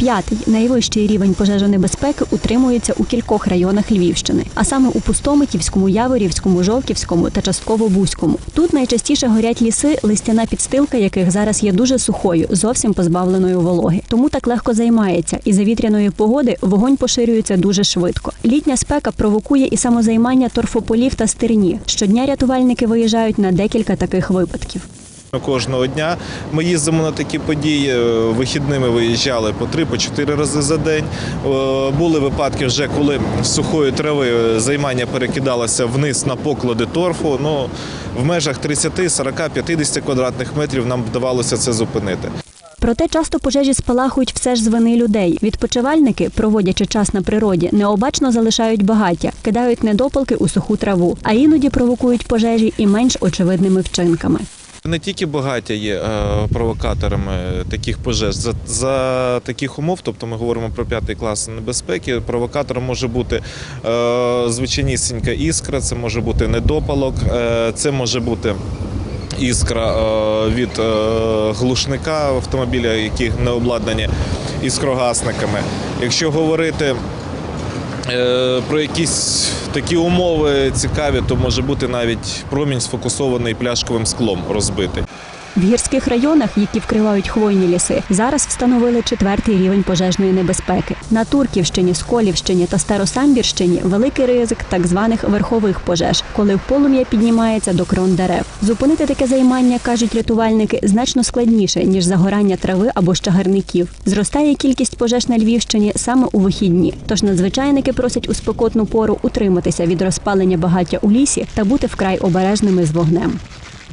П'ятий найвищий рівень пожежонебезпеки утримується у кількох районах Львівщини, а саме у Пустомитівському, Яворівському, Жовківському та частково Бузькому. Тут найчастіше горять ліси, листяна підстилка яких зараз є дуже сухою, зовсім позбавленою вологи. Тому так легко займається, і за вітряної погоди вогонь поширюється дуже швидко. Літня спека провокує і самозаймання торфополів та стерні. Щодня рятувальники виїжджають на декілька таких випадків. Кожного дня ми їздимо на такі події. е, Вихідними виїжджали по три, по чотири рази за день. Е, Були випадки вже, коли з сухої трави займання перекидалося вниз на поклади торфу. Ну в межах 30, 40, 50 квадратних метрів нам вдавалося це зупинити. Проте часто пожежі спалахують все ж з вини людей. Відпочивальники, проводячи час на природі, необачно залишають багаття, кидають недопалки у суху траву, а іноді провокують пожежі і менш очевидними вчинками. Не тільки багаття є е, провокаторами таких пожеж. За, за таких умов, тобто ми говоримо про п'ятий клас небезпеки, провокатором може бути е, звичайнісінька іскра, це може бути недопалок, е, це може бути. Іскра від глушника автомобіля, які не обладнані іскрогасниками. Якщо говорити про якісь такі умови цікаві, то може бути навіть промінь сфокусований пляшковим склом розбитий. В гірських районах, які вкривають хвойні ліси, зараз встановили четвертий рівень пожежної небезпеки. На Турківщині, Сколівщині та Старосамбірщині великий ризик так званих верхових пожеж, коли полум'я піднімається до крон дерев. Зупинити таке займання, кажуть рятувальники, значно складніше ніж загорання трави або з чагарників. Зростає кількість пожеж на Львівщині саме у вихідні. Тож надзвичайники просять у спекотну пору утриматися від розпалення багаття у лісі та бути вкрай обережними з вогнем.